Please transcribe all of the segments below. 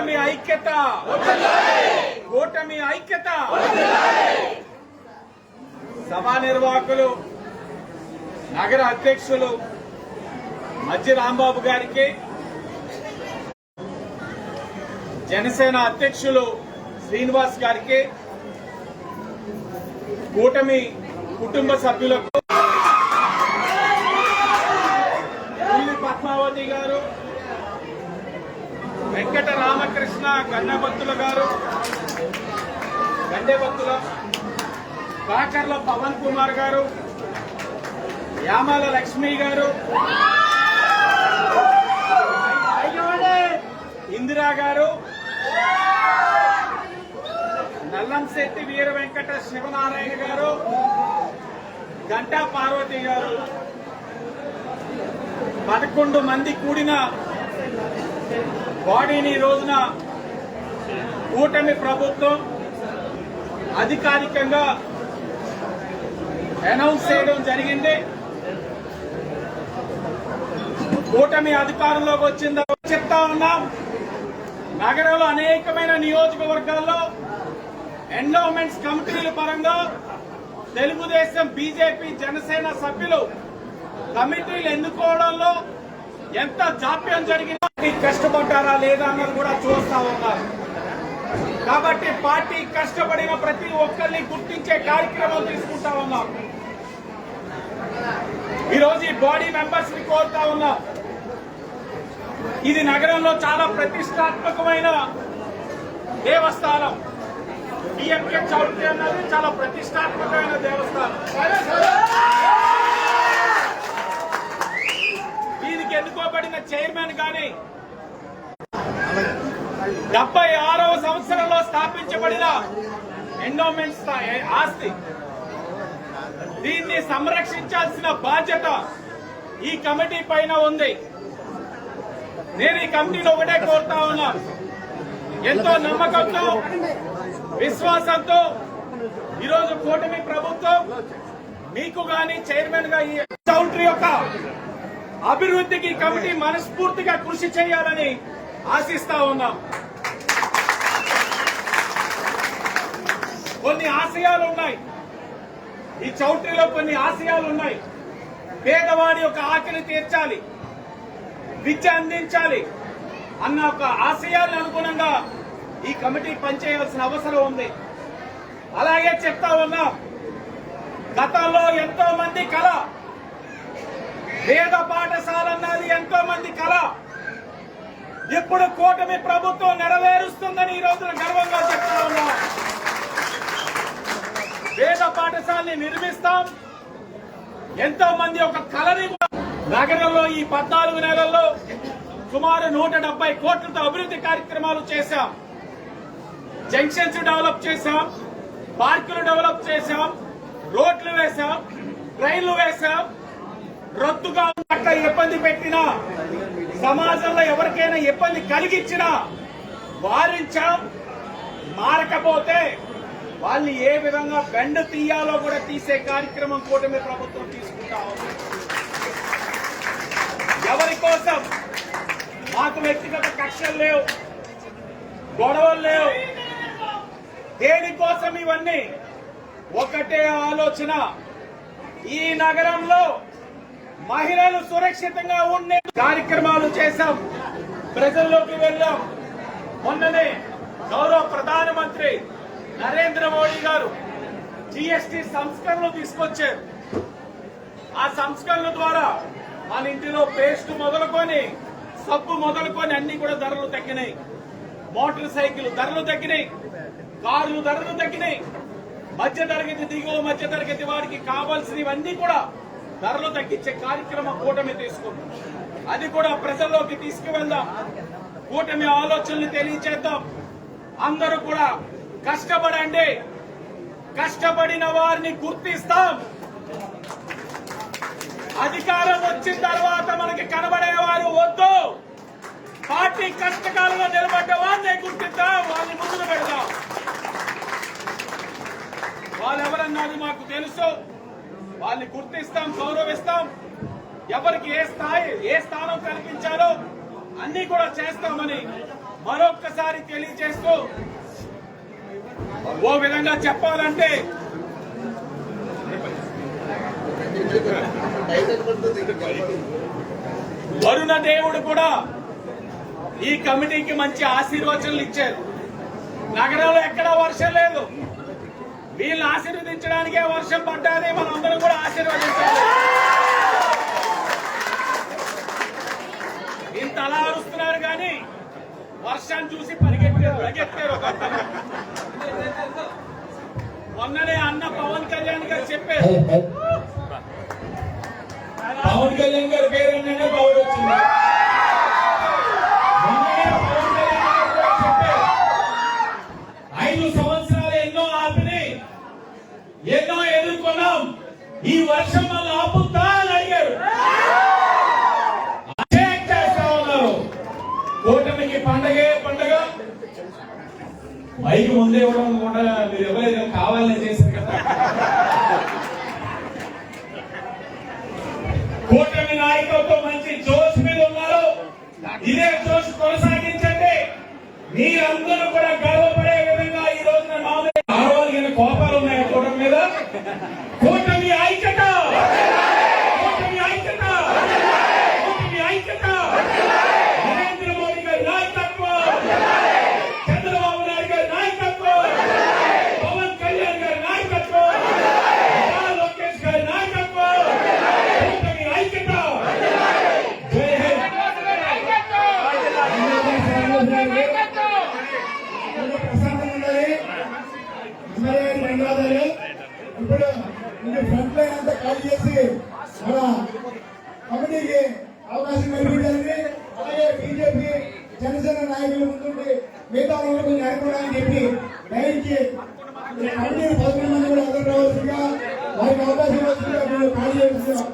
కూటమి ఐక్యత. కూటమి ఐక్యత. సభా నిర్వాహకులు నగర అధ్యక్షులు మధ్య రాంబాబు గారికి జనసేన అధ్యక్షులు శ్రీనివాస్ గారికి కూటమి కుటుంబ సభ్యులకు పద్మావతి గారు వెంకటరామ రామకృష్ణ గన్నబత్తుల గారు. గండెబత్తుల. కాకర్ల పవన్ కుమార్ గారు. యామాల లక్ష్మి గారు. ఇందిరా గారు. నల్లంశెట్టి వీర వెంకట శివనారాయణ గారు. గంటా పార్వతి గారు. పదకొండు మంది కూడిన బాడీని రోజున కూటమి ప్రభుత్వం అధికారికంగా అనౌన్స్ చేయడం జరిగింది. కూటమి అధికారంలోకి వచ్చిందో చెప్తా ఉన్నాం నగరంలో అనేకమైన నియోజకవర్గాల్లో ఎండోమెంట్స్ కమిటీల పరంగా తెలుగుదేశం బీజేపీ జనసేన సభ్యులు కమిటీలు ఎన్నుకోవడంలో ఎంత జాప్యం జరిగినా కష్టపడ్డారా లేదా అన్నది కూడా చూస్తా ఉన్నారు. కాబట్టి పార్టీ కష్టపడిన ప్రతి ఒక్కరిని గుర్తించే కార్యక్రమం తీసుకుంటా ఉన్నాం. ఈరోజు ఈ బాడీ మెంబర్స్ని కోరుతా ఉన్నాం. ఇది నగరంలో చాలా ప్రతిష్టాత్మకమైన దేవస్థానం. డిఎంకే చౌట్రీ అన్నది చాలా ప్రతిష్టాత్మకమైన దేవస్థానం. ఎన్నుకోబడిన చైర్మన్ గాని డెబ్బై ఆరవ సంవత్సరంలో స్థాపించబడిన ఎండోమెంట్స్ ఆస్తి. దీన్ని సంరక్షించాల్సిన బాధ్యత ఈ కమిటీ పైన ఉంది. నేను ఈ కమిటీలో ఒకటే కోరుతా ఉన్నా. ఎంతో నమ్మకంతో విశ్వాసంతో ఈరోజు కూటమి ప్రభుత్వం మీకు గాని చైర్మన్గా ఈ కౌంటర్ యొక్క అభివృద్ధికి కమిటీ మనస్ఫూర్తిగా కృషి చేయాలని ఆశిస్తా ఉన్నాం. కొన్ని ఆశయాలు ఉన్నాయి. ఈ చౌట్రీలో కొన్ని ఆశయాలు ఉన్నాయి. పేదవాడి యొక్క ఆకలి తీర్చాలి. విద్య అందించాలి అన్న ఒక ఆశయాలను అనుగుణంగా ఈ కమిటీ పనిచేయాల్సిన అవసరం ఉంది. అలాగే చెప్తా ఉన్నా. గతంలో ఎంతో మంది కళ పేద పాఠశాల అన్నది ఎంతో మంది కళ. ఇప్పుడు కూటమి ప్రభుత్వం నెరవేరుస్తుందని ఈ రోజున గర్వంగా చెప్తా ఉన్నా. వేద పాఠశాలని నిర్మిస్తాం. ఎంతో మంది ఒక కళని నగరంలో ఈ పద్నాలుగు నెలల్లో సుమారు నూట డెబ్బై కోట్లతో అభివృద్ధి కార్యక్రమాలు చేశాం. జంక్షన్స్ డెవలప్ చేశాం. పార్కులు డెవలప్ చేశాం. రోడ్లు వేశాం. ట్రైన్లు వేశాం. రద్దుగా పట్ల ఇబ్బంది పెట్టినా సమాజంలో ఎవరికైనా ఇబ్బంది కలిగించినా వారించాం మారకపోతే వాళ్ళు ఏ విధంగా బెండ తీయాలో కూడా తీసే కార్యక్రమం కూటమి ప్రభుత్వం తీసుకుంటా ఎవరి కోసం? మాకు వ్యక్తిగత కక్షలు లేవు గొడవలు లేవు. దేనికోసం ఇవన్నీ? ఒకటే ఆలోచన. ఈ నగరంలో మహిళలు సురక్షితంగా ఉండే కార్యక్రమాలు చేశాం. ప్రజల్లోకి వెళ్ళాం. మొన్ననే గౌరవ ప్రధానమంత్రి నరేంద్ర మోడీ గారు జీఎస్టీ సంస్కరణలు తీసుకొచ్చారు. ఆ సంస్కరణల ద్వారా మన ఇంటిలో పేస్ట్ మొదలుకొని సబ్బు మొదలుకొని అన్ని కూడా ధరలు తగ్గినాయి. మోటార్ సైకిల్ ధరలు తగ్గినాయి. కార్లు ధరలు తగ్గినాయి. మధ్య తరగతి దిగువ మధ్య తరగతి వారికి కావాల్సినవన్నీ కూడా ధరలు తగ్గించే కార్యక్రమం కూటమి తీసుకుందాం. అది కూడా ప్రజల్లోకి తీసుకువెళ్దాం. కూటమి ఆలోచనలు తెలియచేద్దాం. అందరూ కూడా కష్టపడండి. కష్టపడిన వారిని గుర్తిస్తాం. అధికారం వచ్చిన తర్వాత మనకి కనబడేవారు వద్దు. పార్టీ కష్టకాలంలో నిలబడ్డ వారిని గుర్తిద్దాం. వాళ్ళని ముందుకు పెడదాం. వాళ్ళెవరన్నది మాకు తెలుసు. వాళ్ళని గుర్తిస్తాం గౌరవిస్తాం. ఎవరికి ఏ స్థాయి ఏ స్థానం కల్పించాలో అన్ని కూడా చేస్తామని మరొక్కసారి తెలియజేస్తూ ఓ విధంగా చెప్పాలంటే వరుణ దేవుడు కూడా ఈ కమిటీకి మంచి ఆశీర్వచనలు ఇచ్చారు. నగరంలో ఎక్కడా వర్షం లేదు. వీళ్ళని ఆశీర్వదించడానికే వర్షం పడ్డాది మనందరం కూడా ఆశీర్వదించాలి ఇంత అలా అరుస్తున్నారు కానీ వర్షాన్ని చూసి పరిగెత్తారు పరిగెత్తారు ఒక మొన్ననే అన్న పవన్ కళ్యాణ్ గారు చెప్పారు మైకి ముందే ఇవ్వడం కూడా మీరు ఎవరైనా కావాలని చేశారు కదా. కూటమి నాయకులతో మంచి జోష్ మీద ఉన్నారు. ఇదే జోష్ కొనసాగించండి. మీరందరూ కూడా గర్వపడే విధంగా ఈ రోజున నామినేట్ ఆడవాళ్ళకి కోపాలు ఉన్నాయి కూటమి మీద కూటమి ఐక్యత కూటమి ఐక్యత కూటమి ఐక్యత నరేంద్ర మోడీ గారి నాయకత్వం చంద్రబాబు నాయుడు గారి నాయకత్వం పవన్ కళ్యాణ్ గారి నాయకత్వం నారా లోకేష్ గారి నాయకత్వం కూటమి ఐక్యత జై హింద్ ప్రశాంతంగా ఉండాలి అందరూ ధన్యవాదాలు ఇప్పుడు ఇంక ఫ్రంట్ లైన్ అంతా ఖాళీ చేసి మన కమిటీకి అవకాశం కల్పించాలని అలాగే బీజేపీ జనసేన నాయకులు ముందుండి మిగతా వాళ్ళు కొంచెం అనుకోవడానికి చెప్పి లైన్కి కమిటీ పదకొండు మంది కూడా అందరూ రావాల్సిందిగా వారికి అవకాశం ఇవ్వాల్సిందిగా మీరు ఖాళీ చేస్తున్నాం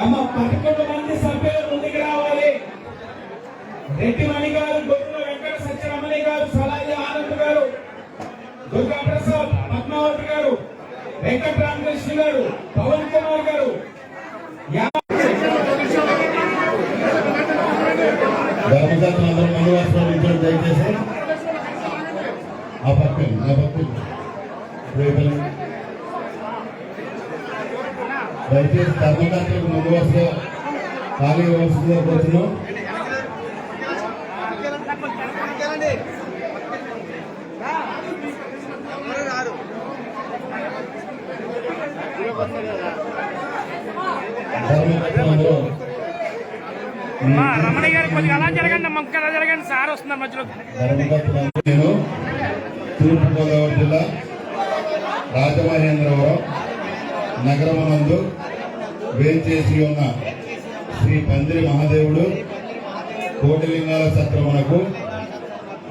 అమ్మ పదకొండు మంది సభ్యులు ముందుకు రావాలి. రెడ్డిమణి గారు గొప్పల వెంకట సత్యరమణి గారు సలాయి ఆనంద్ గారు దుర్గా ప్రసాద్ పద్మావతి గారు వెంకట రామకృష్ణ గారు పవన్ కుమార్ గారు. యా- ధర్మశాస్త్రం దయచేసి ఆ పక్కన ఆ పక్కన రేపలు దయచేసి ధర్మకర్తలకు ముందు వస్త్రం ఖాళీ వస్తుందో కోరుతున్నాం రమణ గారు కొద్దిగా అలా జరగండి అమ్మ ఇంకా అలా జరగండి సార్ వస్తున్నారు మధ్యలో. నేను తూర్పుగోదావరి జిల్లా రాజమహేంద్రవరం నగరమునందు వేచేసి ఉన్న శ్రీ పందిరి మహాదేవుడు కోటిలింగాల సత్రమునకు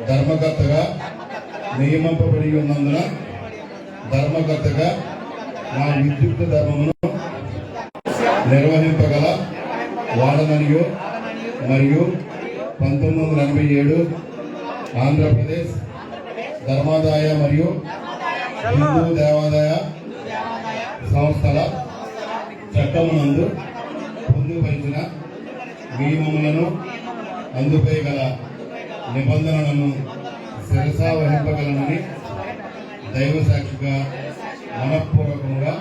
ధర్మకర్తగా నియమింపబడి ఉన్నందున ధర్మకర్తగా నా విద్యుత్ ధర్మమును నిర్వహింపగల వాడననియు మరియు పంతొమ్మిది వందల ఎనభై ఏడు ఆంధ్రప్రదేశ్ ధర్మాదాయ మరియు హిందూ దేవాదాయ సంస్థల చట్టమునందు పొందుపరిచిన నియమములను అందుపై గల నిబంధనలను శిరసా వహింపగలనని దైవ సాక్షిగా మనఃపూర్వకంగా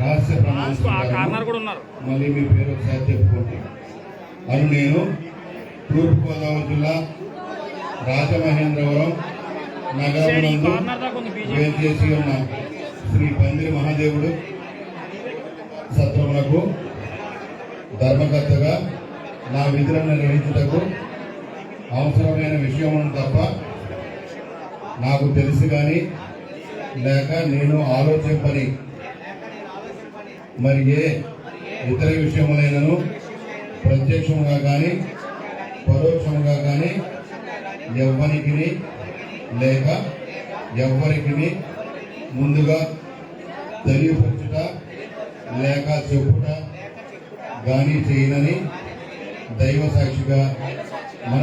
రహస్య ప్రమాణం మళ్ళీ మీ పేరు ఒకసారి చెప్పుకోండి. అని నేను తూర్పుగోదావరి జిల్లా రాజమహేంద్రవరం సైడ్ ఈ నగరమునందు కార్నర్ దాకా ఉంది బీజేపీ. వేంచేసి ఉన్న శ్రీ పందిరి మహాదేవుడు సత్రమునకు ధర్మకర్తగా నా విధులను నిర్వహించుటకు అవసరమైన విషయం తప్ప నాకు తెలుసు కానీ లేక నేను ఆలోచింపని. మరి ఏ ఇతర విషయములైనను ప్రత్యక్షముగా కానీ పరోక్షముగా కానీ ఎవ్వరికి లేక ఎవ్వరికి ముందుగా తెలియపరచుట లేక చెప్పుట గాని చేయనని దైవ సాక్షిగా మన